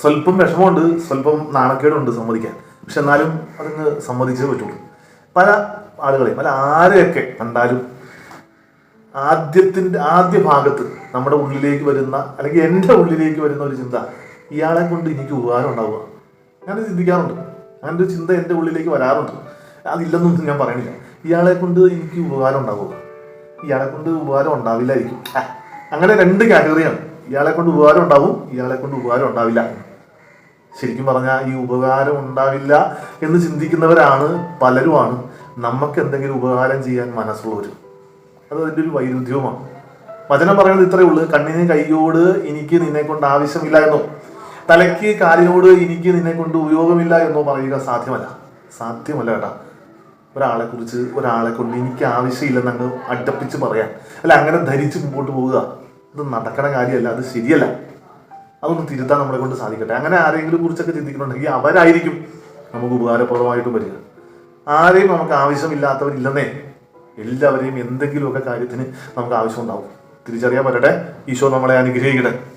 സ്വല്പം വിഷമമുണ്ട് സ്വല്പം നാണക്കേടുണ്ട് സമ്മതിക്കാൻ. പക്ഷെ എന്നാലും അതങ്ങ് സമ്മതിച്ചേ പറ്റുള്ളൂ. പല ആളുകളെയും പല ആരെയൊക്കെ കണ്ടാലും ആദ്യത്തിന്റെ ആദ്യ ഭാഗത്ത് നമ്മുടെ ഉള്ളിലേക്ക് വരുന്ന അല്ലെങ്കിൽ എന്റെ ഉള്ളിലേക്ക് വരുന്ന ഒരു ചിന്ത ഇയാളെ കൊണ്ട് എനിക്ക് ഉപകാരം ഉണ്ടാവുക. ഞാൻ ചിന്തിക്കാറുണ്ട്. അങ്ങനെ ഒരു ചിന്ത എന്റെ ഉള്ളിലേക്ക് വരാറുണ്ട്. അതില്ലെന്നൊന്നും ഞാൻ പറയണില്ല ഇയാളെ കൊണ്ട് എനിക്ക് ഉപകാരം ഉണ്ടാവുക. ഇയാളെ കൊണ്ട് ഉപകാരം ഉണ്ടാവില്ലായിരിക്കും. അങ്ങനെ രണ്ട് കാറ്റഗറിയാണ്. ഇയാളെ കൊണ്ട് ഉപകാരം ഉണ്ടാവും ഇയാളെ കൊണ്ട് ഉപകാരം ഉണ്ടാവില്ല. ശരിക്കും പറഞ്ഞാൽ ഈ ഉപകാരം ഉണ്ടാവില്ല എന്ന് ചിന്തിക്കുന്നവരാണ് പലരുമാണ്. നമുക്ക് എന്തെങ്കിലും ഉപകാരം ചെയ്യാൻ മനസ്സുള്ളവർ അത് അതിന്റെ ഒരു വൈരുദ്ധ്യവുമാണ്. വചനം പറയുന്നത് ഇത്രയേ ഉള്ളൂ. കണ്ണിന് കൈയോട് എനിക്ക് നിന്നെ കൊണ്ട് ആവശ്യമില്ല എന്നോ തലയ്ക്ക് കാലിനോട് എനിക്ക് നിന്നെ കൊണ്ട് ഉപയോഗമില്ല എന്നോ പറയുക സാധ്യമല്ല. സാധ്യമല്ല കേട്ടാ. ഒരാളെ കുറിച്ച് ഒരാളെ കൊണ്ട് എനിക്ക് ആവശ്യമില്ലെന്ന് അങ്ങ് അഡപ്പിച്ച് പറയാൻ അല്ല അങ്ങനെ ധരിച്ച് മുമ്പോട്ട് പോവുക. അത് നടക്കണ കാര്യമല്ല അത് ശരിയല്ല. അതൊന്ന് തിരുത്താൻ നമ്മളെ കൊണ്ട് സാധിക്കട്ടെ. അങ്ങനെ ആരെങ്കിലും കുറിച്ചൊക്കെ ചിന്തിക്കുന്നുണ്ടെങ്കിൽ അവരായിരിക്കും നമുക്ക് ഉപകാരപ്രദമായിട്ടും വരിക. ആരെയും നമുക്ക് ആവശ്യമില്ലാത്തവരില്ലെന്നേ എല്ലാവരെയും എന്തെങ്കിലുമൊക്കെ കാര്യത്തിന് നമുക്ക് ആവശ്യമുണ്ടാവും. തിരിച്ചറിയാൻ പറ്റട്ടെ? ഈശോ നമ്മളെ അനുഗ്രഹിക്കട്ടെ.